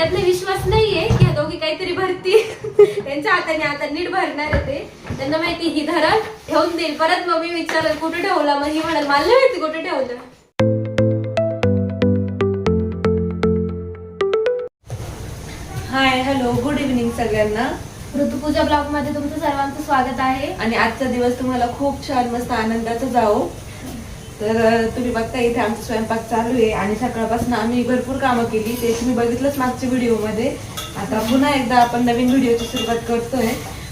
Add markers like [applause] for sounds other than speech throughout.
वाटत नाही विश्वास नाहीये की ह्या दोघी काहीतरी भरती [laughs] त्यांच्या हाताने आता नीट भरणार आहे ते. त्यांना माहिती ही धरण ठेवून देईल. परत मग मी विचारेल कुठे ठेवला? मग ही म्हणाल मला माहिती कुठे ठेवलं. हाय हॅलो गुड इव्हनिंग सगळ्यांना. ऋतुपूजा ब्लॉगमध्ये तुमचं सर्वांचं स्वागत आहे. आणि आजचा दिवस तुम्हाला खूप छान मस्त आनंदाचा जाओ तर तुम्ही बघता इथे आमचा स्वयंपाक चालू आहे आणि सकाळपासून आम्ही भरपूर कामं केली. ते तुम्ही बघितलंच मागच्या व्हिडिओमध्ये. आता पुन्हा एकदा आपण नवीन व्हिडिओची सुरुवात करतोय.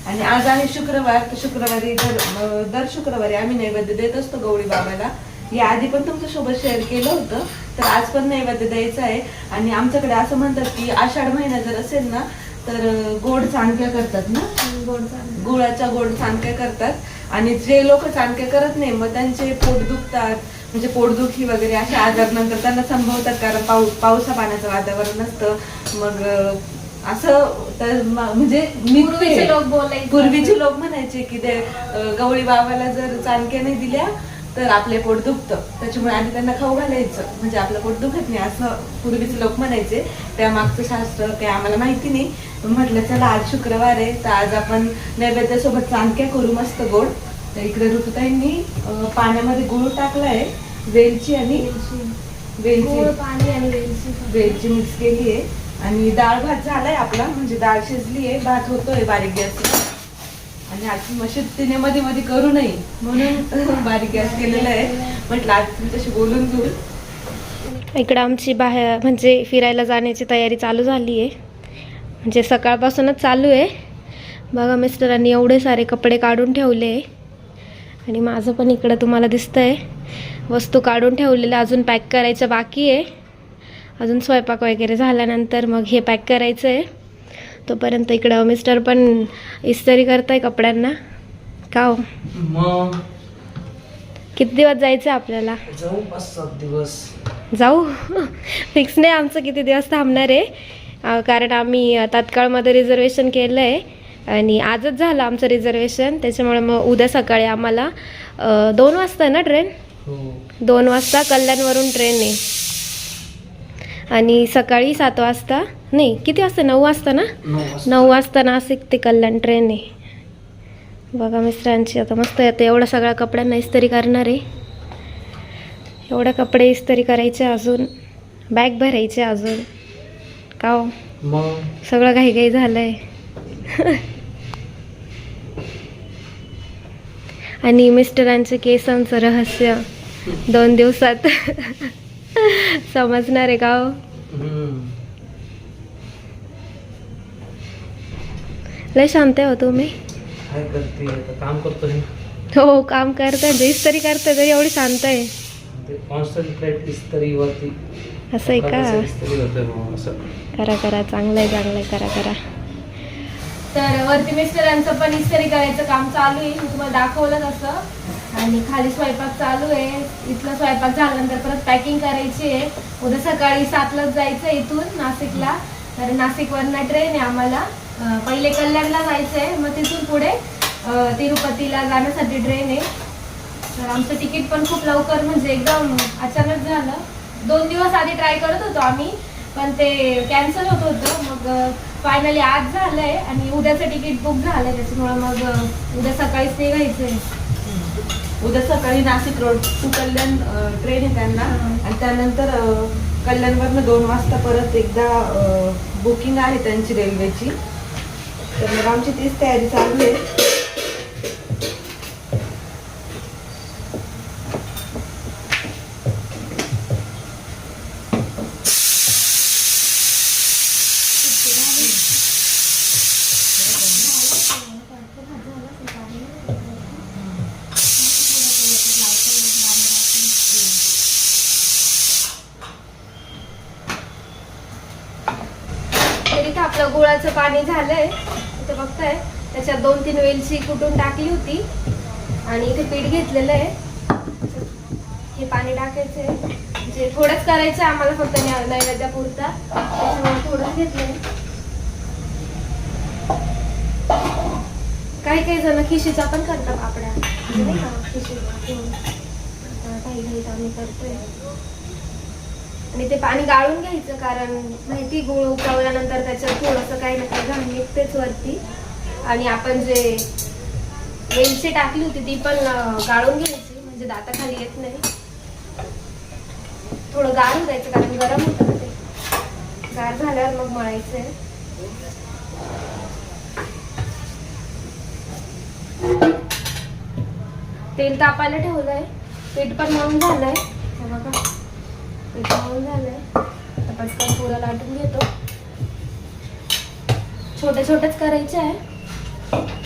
आणि आज आहे शुक्रवार तर शुक्रवारी दर दर शुक्रवारी आम्ही नैवेद्य देत असतो गौरी बाबाला. या आधी पण तुमच्यासोबत शेअर केलं होतं तर आज पण नैवेद्य द्यायचं आहे. आणि आमच्याकडे असं म्हणतात की आषाढ महिना जर असेल ना तर गोड चांदक्या करतात ना? गोड. गुळाच्या गोड चाणक्या करतात. आणि जे लोक चाणक्या करत नाही मग त्यांचे पोट दुखतात. म्हणजे पोटदुखी वगैरे असे आजार नंतर त्यांना संभवतात कारण पाऊस पावसा पाण्याचं वातावरण असतं मग असं तर म्हणजे पूर्वीचे लोक बोलायचे. पूर्वीचे लोक म्हणायचे की ते गवळी बाबाला जर चाणक्या नाही दिल्या तर आपले पोट दुखतं. त्याच्यामुळे आम्ही त्यांना खाऊ घालायचं. म्हणजे आपलं पोट दुखत नाही असं पूर्वीचे लोक म्हणायचे. त्या मागचं शास्त्र काही आम्हाला माहिती नाही. म्हटलं चला आज शुक्रवार आहे तर आज आपण नैवेद्यासोबत चाणक्या करू मस्त गोड. तर इकडे ऋतुताईंनी पाण्यामध्ये गुळ टाकलाय वेलची आणि वेलची. पाणी आणि वेलची. वेलची मिक्स केली आहे आणि डाळ भात झालाय आपला म्हणजे डाळ शिजली आहे भात होतोय बारीक गॅसवर. आणि आजची मशीद तिने मध्ये मध्ये करू नये म्हणून बारीक गॅस केलेला आहे. म्हटलं आज तुमच्याशी बोलून घेऊ. इकडं आमची बाहेर म्हणजे फिरायला जाण्याची तयारी चालू झाली आहे. म्हणजे सकाळपासूनच चालू आहे. बघा मिस्टरांनी एवढे सारे कपडे काढून ठेवले आणि माझं पण इकडं तुम्हाला दिसतं आहे वस्तू काढून ठेवलेल्या अजून पॅक करायचं बाकी आहे. अजून स्वयंपाक वगैरे झाल्यानंतर मग हे पॅक करायचं आहे तोपर्यंत इकडं मिस्टर पण इस्त्री करताय कपड्यांना. का हो मग? किती दिवस जायचं आपल्याला? जाऊ पाच सात दिवस. जाऊ? [laughs] फिक्स नाही आमचं किती दिवस थांबणार आहे. कारण आम्ही तात्काळमध्ये रिझर्वेशन केलं आहे आणि आजच झालं आमचं रिझर्वेशन त्याच्यामुळे मग उद्या सकाळी आम्हाला दोन वाजता आहे ना ट्रेन हो. दोन वाजता कल्याणवरून ट्रेन आहे. आणि सकाळी सात वाजता नाही किती वाजता? नऊ वाजता ना? नऊ वाजता. नाशिक ते कल्याण ट्रेन आहे बघा मिस्टरांची आता मस्त येतं एवढा सगळ्या कपड्यांना इस्त्री करणार आहे. एवढ्या कपडे इस्त्री करायचे अजून. बॅग भरायचे अजून. का हो? सगळं घाई घाई झालंय. [laughs] आणि मिस्टरांचे केसांचं रहस्य दोन दिवसात. [laughs] समजणार आहे का हो. लय शांत आहे हो तुम्ही करते काम करतोय हो काम करताय. जे इस्त्री करताय तरी एवढी शांत आहे. असं आहे का? करा करा. चांगलं आहे चांगलं आहे. करा करा. तर वरती मिस्टरांचं पण इस्त्री करायचं काम चालू आहे. मी तुम्हाला दाखवलं तसं आणि खाली स्वयंपाक चालू आहे. इथला स्वयंपाक झाल्यानंतर परत पॅकिंग करायची आहे. उद्या सकाळी सातलाच जायचं आहे इथून नाशिकला. तर नाशिकवरनं ट्रेन आहे आम्हाला. पहिले कल्याणला जायचं आहे मग तिथून पुढे तिरुपतीला जाण्यासाठी ट्रेन आहे. तर आमचं तिकीट पण खूप लवकर म्हणजे एकदम अचानक झालं. दोन दिवस आधी ट्राय करत होतो आम्ही पण ते कॅन्सल होत होतं. मग फायनली आज झालंय आणि उद्याचं तिकीट बुक झालंय. त्याच्यामुळं मग उद्या सकाळीच निघायचंय. उद्या सकाळी Nashik road to Kalyan train आहे त्यांना. आणि त्यानंतर कल्याणवरनं दोन वाजता परत एकदा बुकिंग आहे त्यांची रेल्वेची तर मग आमची तीच तयारी चालू आहे. गुळाचं पाणी झालंय. इथे बघताय. त्याच्यात दोन तीन वेलची कुटून टाकली होती. आणि इथे पीठ घेतलेलं आहे. हे पाणी टाकायचंय. म्हणजे थोडंच करायचं आहे आम्हाला फक्त नै- नैवेद्यापुरता. त्याच्यामुळे थोडंच घेतलंय. काही काही जण खिशीचा पण करतात आपल्या. म्हणजे नाही का? खिशी हो. काही काही आम्ही करतोय. आणि ते पाणी गाळून घ्यायचं कारण माहिती गुळ उकळल्यानंतर त्याच्यात थोडंसं काही ना काही घाण निघतेच वरती. आणि आपण जे वेलची टाकली होती ती पण गाळून घ्यायची म्हणजे दाताखाली येत नाही. थोडं गार द्यायचं कारण गरम होतं ते. गार झाल्यावर मग मळायचं आहे तेल तापायला ठेवलंय. पीठ पण मळून झालंय. पीठ झालंय. आता पटकन पुरा लाटून घेतो. छोटे छोटेच करायचे आहे.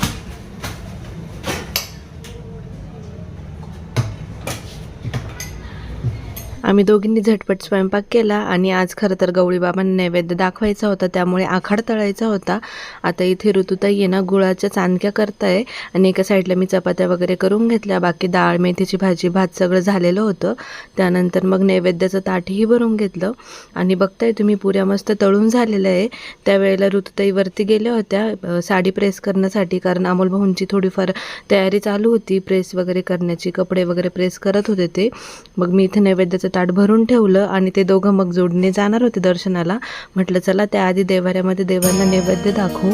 आम्ही दोघींनी झटपट स्वयंपाक केला आणि आज खरं तर गवळीबाबांना नैवेद्य दाखवायचा होता त्यामुळे आखाड तळायचा होता. आता इथे ऋतुताई आहे ना गुळाच्या चांदक्या करताय आणि एका साईडला मी चपात्या वगैरे करून घेतल्या. बाकी डाळ मेथीची भाजी भात सगळं झालेलं होतं. त्यानंतर मग नैवेद्याचं ताटही भरून घेतलं. आणि बघताय तुम्ही पुऱ्या मस्त तळून झालेलं आहे. त्यावेळेला ऋतुताई वरती गेल्या होत्या साडी प्रेस करण्यासाठी. कारण अमोल भाऊंची थोडीफार तयारी चालू होती प्रेस वगैरे करण्याची कपडे वगैरे प्रेस करत होते ते. मग मी इथे नैवेद्याचं ताट भरून ठेवलं आणि ते दोघं मग जोडणे जाणार होते दर्शनाला. म्हटलं चला त्याआधी देवाऱ्यामध्ये देवांना नैवेद्य दाखवू.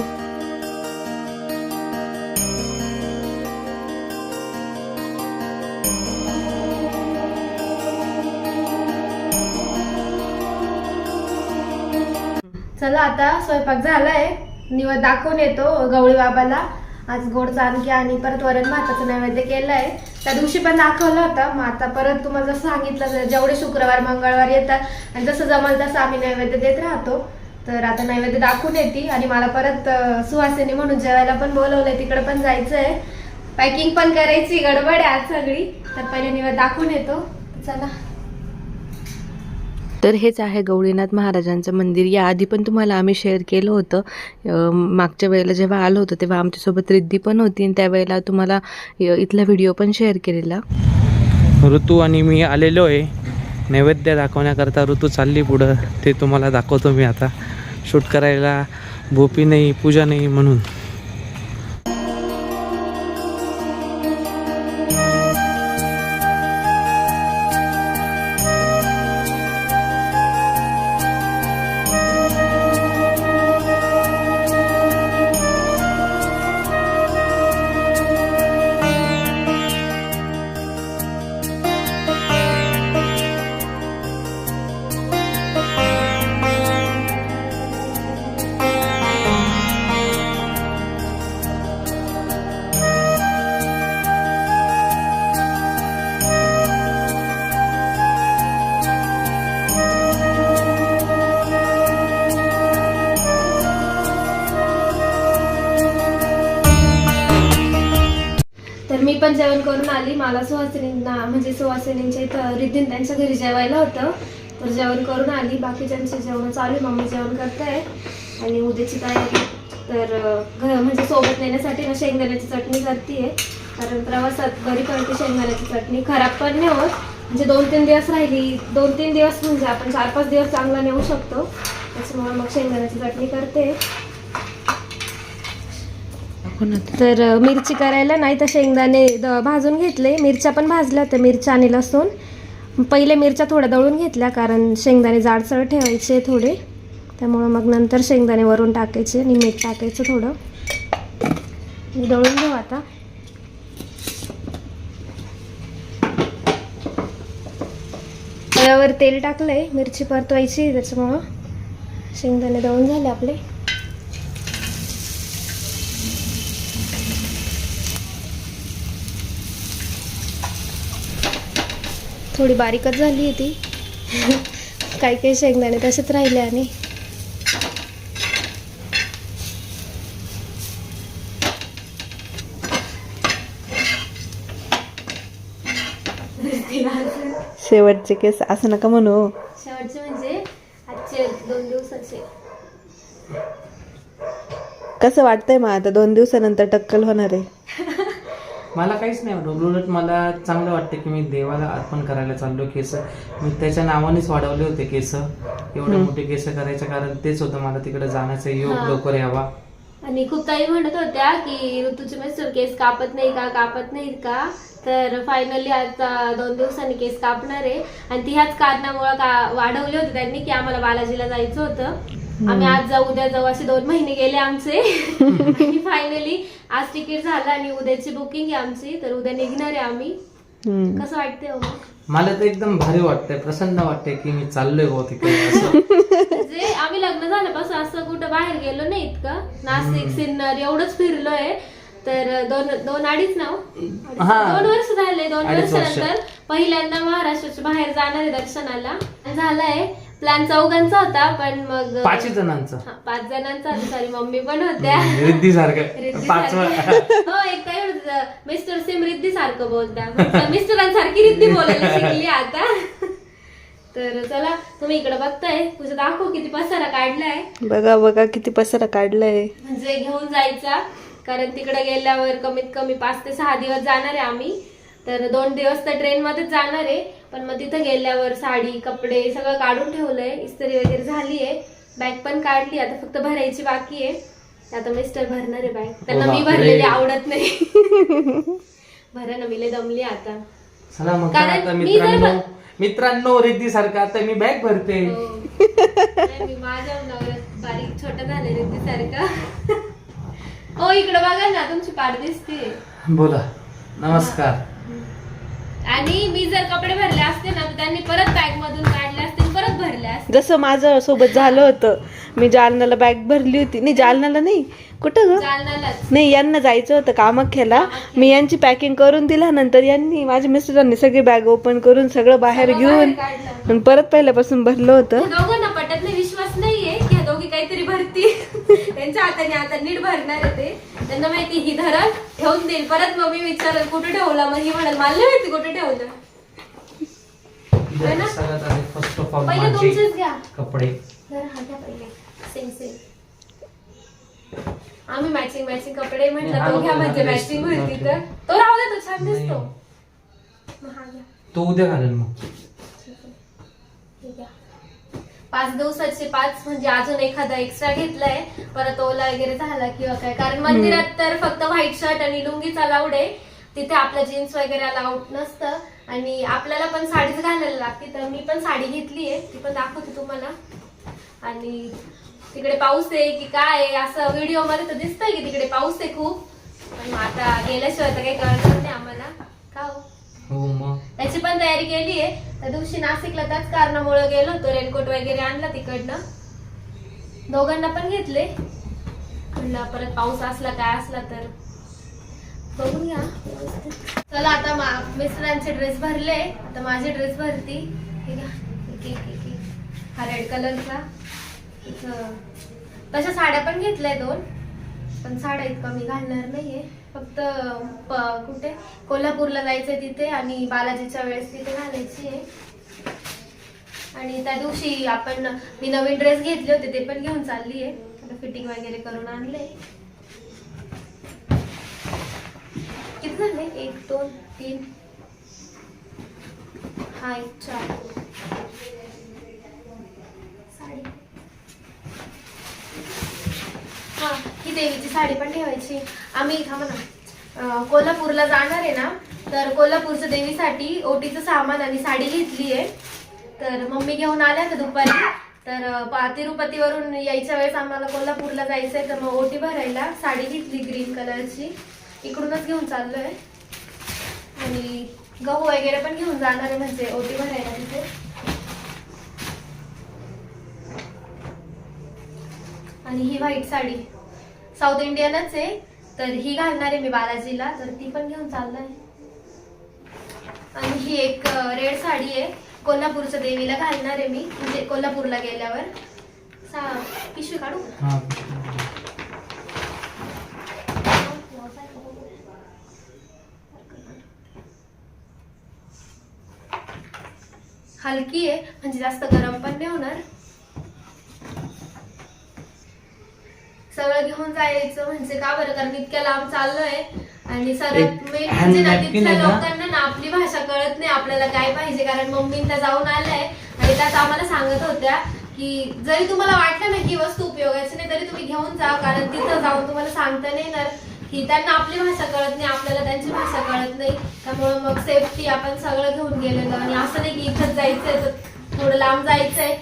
चला आता स्वयंपाक झालाय. निवड दाखवून येतो गवळी बाबाला. आज गोड चाणकी आणि परत वरण भाताचं नैवेद्य केलंय. त्या दिवशी पण दाखवलं होतं मग आता परत तुम्हाला जसं सांगितलं जेवढे शुक्रवार मंगळवार येतात आणि जसं जमल तसं आम्ही नैवेद्य देत राहतो. तर आता नैवेद्य दाखवून येते आणि मला परत सुहासिनी म्हणून जेवायला पण बोलवलंय तिकडे पण जायचंय. पॅकिंग पण करायची गडबड आहे आज सगळी. तर पहिले निवड दाखवून येतो. चला. तर हेच आहे गौरीनाथ महाराजांचं मंदिर. याआधी पण तुम्हाला आम्ही शेअर केलं होतं. मागच्या वेळेला जेव्हा आलो होतो तेव्हा आमच्यासोबत रिद्धी पण होती आणि त्यावेळेला तुम्हाला इथला व्हिडिओ पण शेअर केलेला. ऋतू आणि मी आलेलो आहे. नैवेद्य दाखवण्याकरता ऋतू चालली पुढं. ते तुम्हाला दाखवतो मी आता. शूट करायला भोपी नाही पूजा नाही म्हणून. पण आली मला सुहासिनींना म्हणजे सुहासिनींच्या इथं रिद्धीन त्यांच्या घरी जेवायला होतं. तर जेवण करून आली. बाकीच्यांचे जेवण चालू आहे. मम्मी जेवण करताय आणि उद्याची तयारी. तर घर घ- म्हणजे सोबत नेण्यासाठी ना शेंगदाण्याची चटणी करते कारण प्रवासात घरी पडते शेंगदाण्याची चटणी. खराब पण नाही होत. म्हणजे दोन तीन दिवस राहिली. दोन तीन दिवस म्हणजे आपण चार पाच दिवस चांगला नेऊ शकतो. त्याच्यामुळे मग शेंगदाण्याची चटणी करते. हो तर मिरची करायला नाही तर शेंगदाणे द- भाजून घेतले. मिरच्या पण भाजल्या तर मिरच्या आणि लसूण. पहिले मिरच्या थोड्या दळून घेतल्या कारण शेंगदाणे जाडसळ ठेवायचे थोडे. त्यामुळं मग नंतर शेंगदाणे वरून टाकायचे आणि मीठ टाकायचं थोडं. दळून घेऊ आता. तव्यावर तेल टाकलंय मिरची परतवायची त्याच्यामुळं. शेंगदाणे दळून झाले आपले. थोडी बारीकच झाली आहे ती. काही काही शेंगदाणे तसेच राहिले आणि. शेवटचे केस असं नका म्हणू. शेवटचे म्हणजे आजचे दोन दिवसाचे. कसं वाटतंय मग आता दोन दिवसानंतर टक्कल होणार आहे? मला काहीच नाही वाटत उलट मला चांगलं वाटतं की मी देवाला अर्पण करायला चाललो केस. मी त्याच्या नावानेच वाढवले होते केस. एवढे मोठे केस करायचं कारण तेच होतं मला तिकडे जाण्याचा. योग. लवकर यावा. आणि खूप ताई म्हणत होत्या की ऋतूचे मिस्टर केस कापत नाही का कापत नाहीत का? तर फायनली आता दोन दिवसांनी केस कापणार आहे. आणि ती ह्याच कारणामुळे का वाढवले होते त्यांनी की आम्हाला बालाजीला जायचं होतं. आम्ही आज जाऊ उद्या जाऊ असे दोन महिने गेले आमचे आणि फायनली आज तिकीट झालं आणि उद्याची बुकिंग आहे आमची तर उद्या निघणार आहे आम्ही. कसं वाटतंय हो मग? मला तर एकदम भारी वाटतंय प्रसन्न वाटतंय की मी चाललोय हो तिकडे असं म्हणजे आम्ही लग्न झाल्यापासून असं कुठं बाहेर गेलो नाही इतकं नाशिक सिन्नर एवढंच फिरलोय तर दोन दोन अडीच ना हो? अडीच- हा. दोन वर्ष झाले दोन अडीच वर्ष. वर्षानंतर पहिल्यांदा महाराष्ट्राच्या बाहेर जाणार आहे दर्शनाला झालाय प्लॅन चौघांचा होता पण मग पाच जणांचं. हा, पाच जणांचा सॉरी मम्मी पण होत्या. रिद्धी सारखं. [laughs] रिद्धी पाचवा सारखी. हो एक काय म्हणत मिस्टर सेम रिद्धी सारखं बोलता. म्हटलं, मिस्टरांसारखी रिद्धी बोलायला शिकली आता. [laughs] तर चला तुम्ही इकडे बघताय. तुझं दाखव किती पसारा काढलाय. बघा बघा किती पसारा काढलाय. म्हणजे घेऊन जायचा. कारण तिकडे गेल्यावर कमीत कमी पाच ते सहा दिवस जाणार आहे आम्ही. तर दोन दिवस तर ट्रेन मध्येच जाणार आहे. पण मग तिथं गेल्यावर साडी कपडे सगळं काढून ठेवलंय. इस्त्री वगैरे झाली आहे बॅग पण काढली. आता फक्त भरायची बाकी आहे. आता मिस्टर भरणार आहे बॅग त्यांना मी बापरे. भरलेली आवडत नाही. [laughs] भरा ना मी दमली आता. चला मग कारण आता मी जर मित्रांनो रिद्धी सारखं आता मी बॅग भरते. हो. नाही, मी माझ्या नवऱ्यात बारीक छोटा झाले रे सारखा [laughs] हो इकडे बघा ना तुमची पाठ दिसते बोला. नमस्कार. आणि मी जर कपडे भरले असते ना तर त्यांनी परत बॅग मधून काढले असते आणि परत भरले असते. जसं माझं सोबत झालं होतं. मी जालन्याला बॅग भरली होती. नाही जालन्याला नाही. कुठं ग? नाही यांना जायचं होतं कामाख्याला. मी यांची पॅकिंग करून दिल्यानंतर यांनी माझ्या मिस्टरांनी सगळी बॅग ओपन करून सगळं बाहेर सगळं घेऊन बाहेर काढलं. आणि परत पहिल्यापासून भरलं होतं. दोघांना पटत नाही विश्वास दोघी काहीतरी भरती. त्यांच्या हाताने आता नीट भरणार आहे ते. त्यांना माहिती ही धरल ठेवून देईल. परत मग मी विचारल कुठे ठेवला? मग ही म्हणाल मला माहिती कुठे ठेवलं. फर्स्ट ऑफ ऑल पहिले तुमचेच घ्या. कपडे. जरा हा घ्या पहिले. सेम सेम आम्ही मॅचिंग मॅचिंग कपडे म्हटलं तो घ्या म्हणजे मॅचिंग होती. तर. तो राहू दे तो छान. दिसतो. मग हा घ्या. तो उद्या घालेल मग. हे घ्या. पाच दिवसाचे पाच म्हणजे अजून एखादा एक्स्ट्रा घेतलाय परत ओला वगैरे झाला किंवा काय. कारण मंदिरात तर फक्त व्हाईट शर्ट आणि लुंगीच अलाउड आहे. तिथे आपलं जीन्स वगैरे अलाउड नसतं. आणि आपल्याला पण साडीच घालायला लागते तर मी पण साडी घेतली आहे. ती पण दाखवते तुम्हाला. आणि तिकडे पाऊस आहे की काय आहे असं व्हिडिओमध्ये तर दिसतंय की तिकडे पाऊस आहे खूप. पण आता गेल्याशिवाय तर काही कळणार नाही आम्हाला. का हो? हो त्याची पण तयारी केली आहे. त्या दिवशी नाशिकला त्याच कारणामुळे गेलो होतो. रेनकोट वगैरे आणला तिकडनं. दोघांना पण घेतले. म्हणलं परत पाऊस असला काय असला तर. बघून घ्या. चला आता मा- मिस्टरांचे ड्रेस भरले. आता माझे ड्रेस भरती. हा रेड कलरचा. तशा साड्या पण घेतल्या दोन. पण साड्या इतका मी घालणार नाहीये. फक्त कुठे? कोल्हापूरला जायचंय तिथे आणि बालाजीच्या वेळेस तिथे घालायची आहे. आणि त्या दिवशी आपण मी नवीन ड्रेस घेतले होते ते पण घेऊन चालली आहे. फिटिंग वगैरे करून आणले किती झाले? एक दोन तीन. हा एक चार साडी हा ही देवीची साडी पण ठेवायची. आम्ही थांबा ना कोल्हापूरला जाणार आहे ना तर कोल्हापूरचं देवीसाठी ओटीचं सामान आणि साडी घेतली आहे तर मम्मी घेऊन आल्या तर दुपारी. तर तिरुपतीवरून यायच्या वेळेस आम्हाला कोल्हापूरला जायचंय तर मग ओटी भरायला साडी घेतली ग्रीन कलरची. इकडूनच घेऊन चाललोय. आणि गहू वगैरे पण घेऊन जाणार आहे म्हणजे ओटी भरायला तिथे. आणि ही व्हाईट साडी. साऊथ इंडियनच आहे. तर ही घालणार आहे मी बालाजीला. तर ती पण घेऊन चाललोय आणि ही एक रेड साडी आहे. कोल्हापूरच्या देवीला घालणार आहे मी. म्हणजे कोल्हापूरला गेल्यावर. सा पिशवी काढू? हा हलकी आहे. म्हणजे जास्त गरम पण नाही होणार. सगळं घेऊन जायचं म्हणजे का बरं? कारण इतक्या लांब चाललोय आणि सर्वात एक मेन hand म्हणजे ना तिथल्या? लोकांना ना? आपली भाषा कळत नाही आपल्याला काय पाहिजे? कारण मम्मी त्या जाऊन आल्याय आणि त्यात आम्हाला सांगत होत्या की जरी तुम्हाला वाटलं ना की वस्तू उपयोगाची नाही तरी तुम्ही घेऊन जा कारण तिथं जाऊन तुम्हाला सांगता नाही येणार. की त्यांना आपली भाषा कळत नाही आपल्याला त्यांची भाषा कळत नाही. त्यामुळे मग सेफ्टी आपण सगळं घेऊन गेलेलो आणि असं नाही की इथंच जायचंय तर थोडं लांब जायचंय.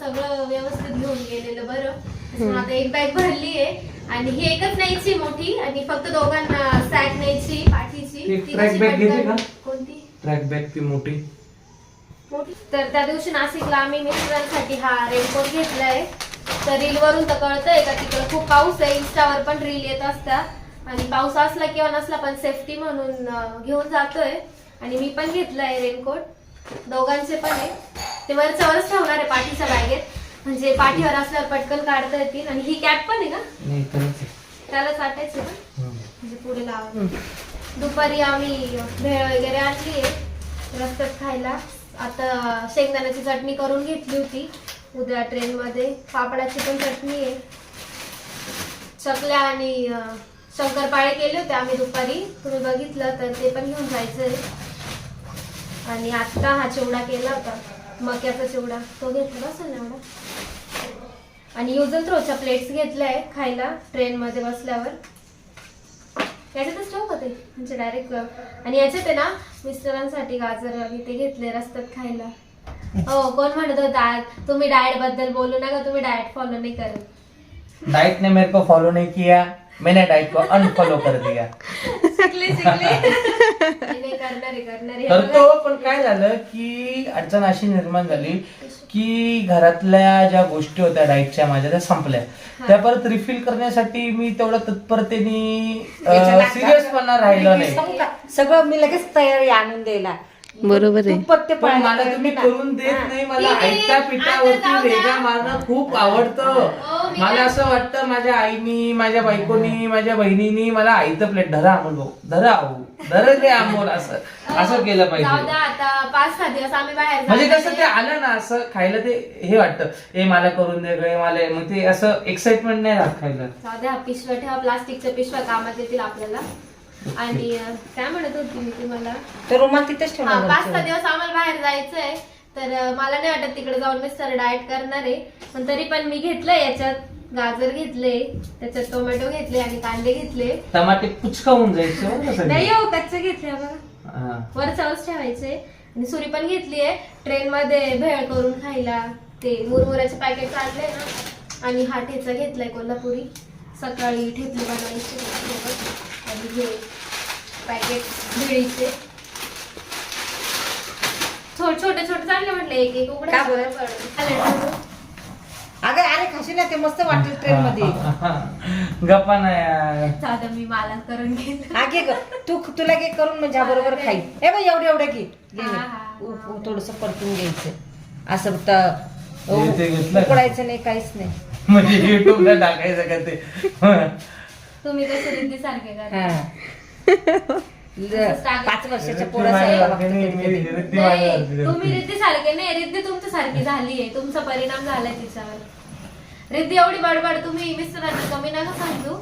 सगळं व्यवस्थित घेऊन गेलेलं बरं. त्याच्यामुळे आता एक बॅग भरली आहे. आणि ही एकच न्यायची मोठी आणि फक्त दोघांना सॅक न्यायची पाठीची. एक ती track कशी bag घेतली पटकन- का? कोणती? ट्रॅक बॅग ती मोठी. मोठी. तर त्या दिवशी नाशिकला आम्ही मिस्टरांसाठी हा रेनकोट घेतलाय. तर रील वरून तर कळतंय का तिकडे खूप पाऊस आहे. इंस्टावर पण रील येत असतात आणि पाऊस असला किंवा नसला पण सेफ्टी म्हणून अं, घेऊन जातोय. आणि मी पण घेतलाय रेनकोट दोघांचे पण आहे. ते वरच्या वरच ठेवणार आहे पाठीच्या बॅगेत म्हणजे पाठीवर असल्यावर पटकन काढता येतील. आणि ही कॅप पण आहे का? नाही खरंच आहे. त्याला ना हम्म. म्हणजे पुढे लावा. दुपारी आम्ही भेळ वगैरे आणली आहे. रस्त्यात खायला. आता शेंगदाण्याची चटणी करून घेतली होती. उद्या ट्रेन मध्ये पापडाची पण चटणी आहे. चकल्या आणि अं, शंकरपाळे केले होते आम्ही दुपारी. तुम्ही बघितलं तर ते पण घेऊन जायचंय. आणि आता हा चिवडा केला होता. मक्याचा चिवडा. तो घेतला ना एवढा. आणि युज अँड थ्रोच्या प्लेट्स घेतल्या आहे खायला ट्रेन मध्ये बसल्यावर. याच्यातच ठेवू का ते? म्हणजे डायरेक्ट आणि याच्यात आहे ना मिस्टरांसाठी गाजर आणि ते घेतले रस्त्यात खायला. हो कोण म्हणत होता तुम्ही डाएटबद्दल बोलू नका तुम्ही डाएट फॉलो नाही करत. डाइट ने मेरे को फॉलो नहीं किया. मैंने डाइट को अनफॉलो कर दिया. शिकले शिकले. नाही करणार आहे करणार आहे. करतो. पण काय झालं की अडचण अशी निर्माण झाली की घरातल्या ज्या गोष्टी होत्या डाईटच्या माझ्या त्या संपल्या त्या परत रिफिल करण्यासाठी मी तेवढं तत्परतेने सिरियसपणा राहिलं नाही? सगळं मी लगेच तयारी आणून द्यायला बरोबर आहे. तू पत्ते पण मला तुम्ही. करून देत हा. नाही मला आहे. आता पिठावरती. रेगा मारणं खूप आवडतं हो, मला असं वाटतं माझ्या आईनी माझ्या बायकोनी माझ्या बहिणीनी मला आईचं प्लेट धरा अमोल भाऊ धरा भाऊ धरा रे अमोल असं असं केलं पाहिजे द्या आता पाच सहा दिवस आम्ही बाहेर म्हणजे कसं आहे. ते आलं ना असं खायला ते हे वाटतं ए मला करून दे गे मला मग ते असं एक्साइटमेंट नाही राहत खायला द्या पिशव्या ठेवा प्लास्टिकच्या पिशव्या कामात येतील आपल्याला आणि काय म्हणत होती मी तुम्हाला तर रुमाल तिथेच हा ठेवणार पाच वरती. सहा दिवस आम्हाला बाहेर जायचंय. तर अं, मला नाही वाटत तिकडे जाऊन मिस्टर डाएट करणार आहे. पण तरी पण मी घेतलंय याच्यात. गाजर घेतले त्याच्यात टोमॅटो घेतले आणि कांदे घेतले. टमाटे पुचका होऊन जायचे बरं का सगळे. नाही हो कच्चे घेतले बघा. हा. वरच्यावरच ठेवायचे. आणि सुरी पण घेतली आहे. ट्रेन मध्ये भेळ करून खायला. ते मुरमुऱ्याचे पॅकेट काढले ना. आणि हा ठेचा घेतलाय कोल्हापुरी. सकाळी ठेपली बनवायची. आणि हे पॅकेट भेळीचे छोटे छोटे छोटे चांगले म्हटले एक एक उघडे का बरं? अगं अरे खाशी ना ते मस्त वाटेल ट्रेन [laughs] मध्ये. गप्पा नाही यार. मी मला करून घेतलं हा ग. तू तुला घे करून म्हणजे हा बरोबर खाई ए बाई एवढे एवढे घे. हा, हा. थोडस परतून घ्यायचं. असं तर हे ते घेतलं का? उकडायचं नाही काहीच नाही. [laughs] म्हणजे युट्यूबला टाकायचं का ते? [laughs] तुम्ही कसे रिद्धी सारखे करा हा. ल- पाच वर्षाच्या पोरासारखं वागतं कधी कधी. नाही तुम्ही करते. रिद्धी सारखे नाही रिद्धी तुमच्या सारखी झालीये. तुमचा परिणाम झालाय तिच्यावर. रिद्धी एवढी बडबड तुम्ही मिस्टरांची कमी नका समजू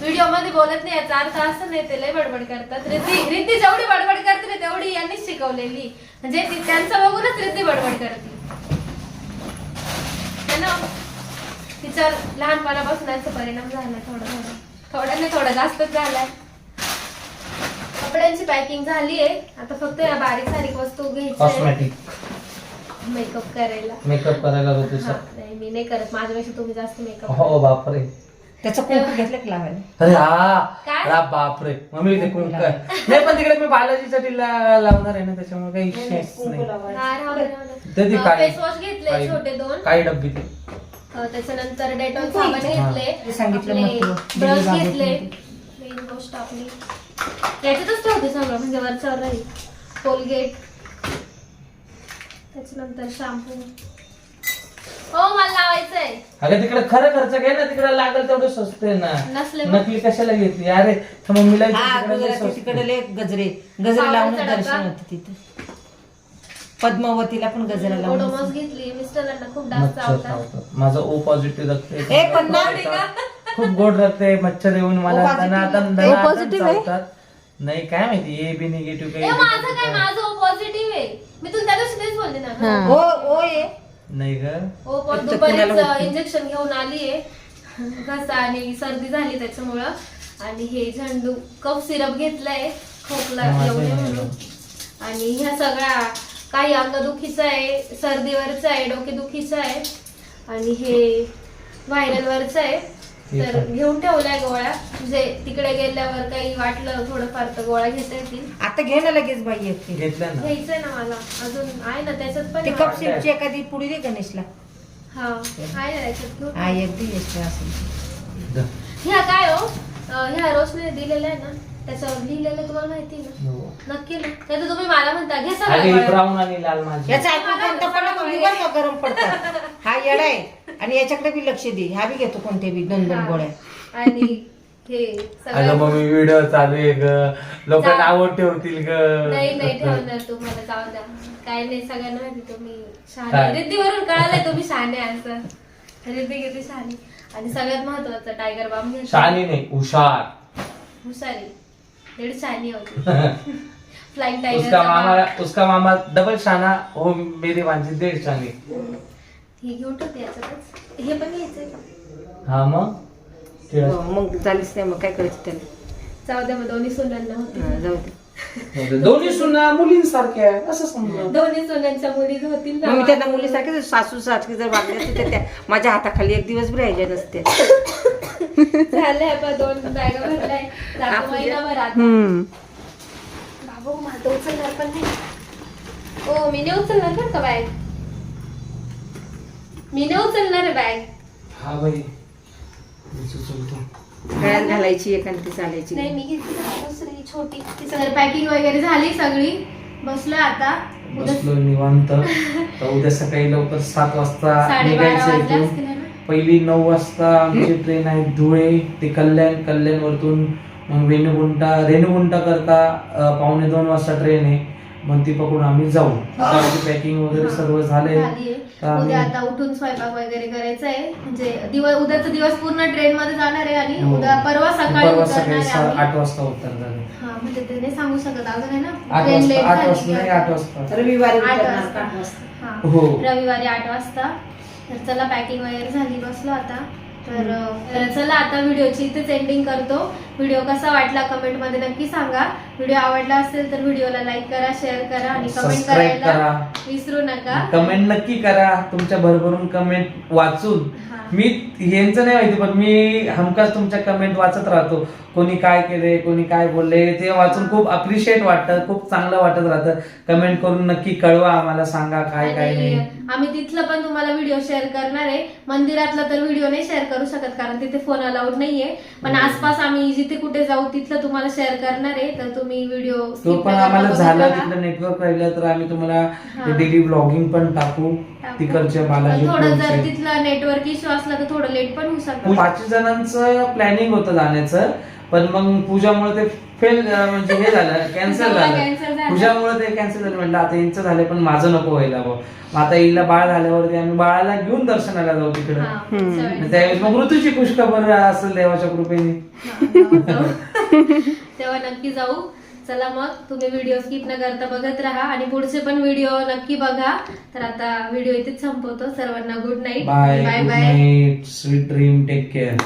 व्हिडिओमध्ये बोलत नाही याचा अर्थ असं नाही ते लय बडबड करतात. रिद्धी रिद्धी जेवढी बडबड करते ना तेवढी यांनीच शिकवलेली. म्हणजे ती त्यांचं बघूनच रिद्धी बडबड करते. है ना? तिच्यावर लहानपणापासून याचा परिणाम झाला थोडा थोडा. थोडा नाही थोडा जास्तच झालाय. कपड्यांची पॅकिंग झाली आहे. आता फक्त या बारीक सारीक वस्तू घ्यायच्या कॉस्मॅटिक मेकअप करायला. मेकअप करायला होते हा, नाही मी नाही करत. माझ्यापेक्षा तुम्ही जास्त मेकअप हो बापरे. त्याचं कुंकू घेतलं की लावायला? अरे हा. काय? अरे बापरे. मम्मी कुंक नाही पण तिकडे मी बालाजीसाठी ला- लावणार आहे ना त्याच्यामुळे काही कुंकू नाही. लावायला ते ती काळी- फेस वॉश घेतले काळी- छोटे दोन. काही डब्बी ते. त्याच्यानंतर डेटॉल साबण घेतले सांगितलं आपले. ब्रश दिली घेतले. मेन गोष्ट आपली याच्यातच ठेवते सगळं म्हणजे वरच्यावर राहील कोलगेट त्याच्यानंतर शॅम्पू हो मला लावायचंय अगं तिकडे खरं खर्च घे ना तिकडे लागेल तेवढं स्वस्त आहे ना नसले मग? नकली कशाला घेतली अरे तर मम्मीला हा तिकडे लय गुजराती स्वस्त तिकडे आहे. लय गजरे गजरे लावून. दर्शन होतं तिथे पद्मावतीला पण गजरा लावून ओडोमॉस घेतली मिस्टरांना खूप डास मच्छर चावतात. चावतात. माझं ओ पॉझिटिव्ह रक्त आहे. खूप गोड रक्त आहे मच्छर येऊन मला O positive दणादण रक्त. दणादण O positive आहे? चावतात. नाही काय माहिती ए बी निगेटिव्ह ए, माझं काय काही माझं पॉझिटिव्ह आहे. मी तुला त्या दिवशी तेच बोलले ना. ओ ओ ये. नाही ग. हो दुपारीच होती. इंजेक्शन घेऊन आलीये घसा आणि सर्दी झाली त्याच्यामुळं. आणि हे झंडू कफ सिरप घेतलाय खोकला येऊ नये म्हणून. आणि ह्या सगळ्या काही अंगदुखीचं आहे सर्दीवरचं आहे डोकेदुखीचं आहे आणि हे व्हायरलवरचं आहे. तर घेऊन ठेवलाय गोळ्या. म्हणजे तिकडे गेल्यावर काही वाटलं थोडंफार तर गोळ्या घेता येतील आता घे ना लगेच बाई एक ते. घेतल्या ना. घ्यायचंय ना मला. अजून आहे ना त्याच्यात पण ते आहे. कप सिल्कची एखादी पुडी दे गणेशला. हा आहे ना त्याच्यात घेऊन. हा एक दे यशला असेल ह्या काय हो? अं, ह्या रोशने दिलेल्या आहे ना? त्याच्यावर लिहिलेलं तुम्हाला माहिती आहे ना? हो. नक्की ना नाही तर तुम्ही मला म्हणता घे सगळ्या अरे गोळ्या. ब्राऊन आणि लाल माझी. याचा ऐकून कोणता पण नको घेऊ बरं का गरम पडतात हा येडा आहे. आणि याच्याकडे बी लक्ष दे. हा बी घेतो कोणते बी दोन दोन. गोळ्या. आणि हे अगं सगळं मग व्हिडिओ चालू आहे ग. लोक जा. नाव ठेवतील ग. नाही नाही ठेवणार तुम्हाला. जाऊ द्या. काय नाही सगळ्यांना माहिती तुम्ही काय? शहाणे रिद्धीवरून कळालंय तुम्ही शहाणे असं. रिद्धी किती शहाणी. आणि सगळ्यात महत्वाचं टायगर बाम घ्यायचं. शानी नाही हुशार. हुशारी. होती। [laughs] फ्लाइंग उसका मामा उसका मामा डबल शाना हो मेरी माझी दीड शानी हे घेऊन ठेवते याच्यातच? हे पण घ्यायचंय का हा मग? तिळा. हो, मग झालीच नाही मग काय करायचं त्याला? जाऊ द्या मग दोन्ही सोनांना होती. हा, जाऊ दे. दोन्ही सुना मुलींसारख्या असं समजा. दोन्ही सोन्यांच्या मुली होतील मग मी त्यांना मुलीसारखे सासू सारखे जर वागले असते तर त्या माझ्या हाताखाली एक दिवस बी राहिल्या नसते. झालंय दोन बॅग भरलाय. जातो महिनाभर आता हम्म. बाबू उचलणार पण नाही. हो मी नाही उचलणार बरं का बॅग मी नाही उचलणार बॅग हा बाई सुचवतो. घालायची एखादी चालायची. नाही मी घेतली ना दुसरी छोटी. ती सगळी पॅकिंग वगैरे झाली सगळी. बसलोय आता. उद्या बसलो निवांत. [laughs] तर उद्या सकाळी लवकर सात वाजता निघायचं इथून. पहिली नऊ वाजता आमची ट्रेन आहे धुळे. ते कल्याण कल्याण वरतून मग रेणुगुंटा रेणुगुंटा करता पावणे दोन वाजता ट्रेन आहे. मग ती पकडून आम्ही जाऊ पॅकिंग वगैरे सर्व झालंय आम्ही- उद्या आता उठून स्वयंपाक वगैरे करायचा आहे म्हणजे दिवस उद्याचा दिवस पूर्ण ट्रेन मध्ये जाणार आहे आणि हो. उद्या परवा सकाळी परवा सकाळी. आठ वाजता उतरणार आहे. हा म्हणजे ते नाही सांगू शकत अजून आहे ना आठ ट्रेन वाजता लेट आठ झाली वाजता की नाही आता. आठ वाजता रविवारी आठ वाजता. हा. हो. रविवारी आठ वाजता तर चला पॅकिंग वगैरे झाली बसलो आता तर तर चला आता व्हिडिओची इथेच एंडिंग करतो व्हिडिओ कसा वाटला कमेंटमध्ये नक्की सांगा व्हिडिओ आवडला असेल तर व्हिडिओला लाईक करा शेअर करा आणि कमेंट करायला करा. विसरू नका. कमेंट नक्की करा. तुमच्या भरभरून कमेंट वाचून. हा. मी यांचं नाही माहिती पण मी हमखास तुमच्या कमेंट वाचत राहतो. कोणी काय केले कोणी काय बोलले ते वाचून खूप अप्रिशिएट वाटतं खूप चांगलं वाटत राहतं. कमेंट करून नक्की कळवा आम्हाला सांगा काय काय आणि नाही. आम्ही तिथलं पण तुम्हाला व्हिडिओ शेअर करणार आहे. मंदिरातला तर व्हिडिओ नाही शेअर करू शकत कारण तिथे फोन अलाउड नाहीये. पण. आसपास आम्ही जिथे कुठे जाऊ तिथलं तुम्हाला शेअर करणार आहे. तर तुम्ही व्हिडिओ तो पण आम्हाला झालं तिथलं नेटवर्क राहिलं तर आम्ही तुम्हाला हा. डेली ब्लॉगिंग पण टाकू. तिकडच्या बालाजी थोडं जर. तिथला नेटवर्क इश्यू असला तर थोडं लेट पण होऊ शकतं पाच जणांचं प्लॅनिंग होतं जाण्याचं पण मग पूजामुळे ते फेल म्हणजे हे झालं [laughs] कॅन्सल झालं. पूजामुळे ते कॅन्सल झालं म्हटलं आता यांचं झालं पण माझं नको व्हायला. मग आता हिला बाळ झाल्यावरती आम्ही बाळाला घेऊन दर्शनाला जाऊ तिकडे हा, त्यावेळेस मग ऋतूची पुष्कळ असेल देवाच्या कृपेने हा. [laughs] तेव्हा नक्की जाऊ चला मग तुम्ही व्हिडिओ स्किप न करता बघत राहा आणि पुढचे पण व्हिडिओ नक्की बघा. तर आता व्हिडिओ इथेच संपवतो. सर्वांना good night bye bye bye sweet dream take care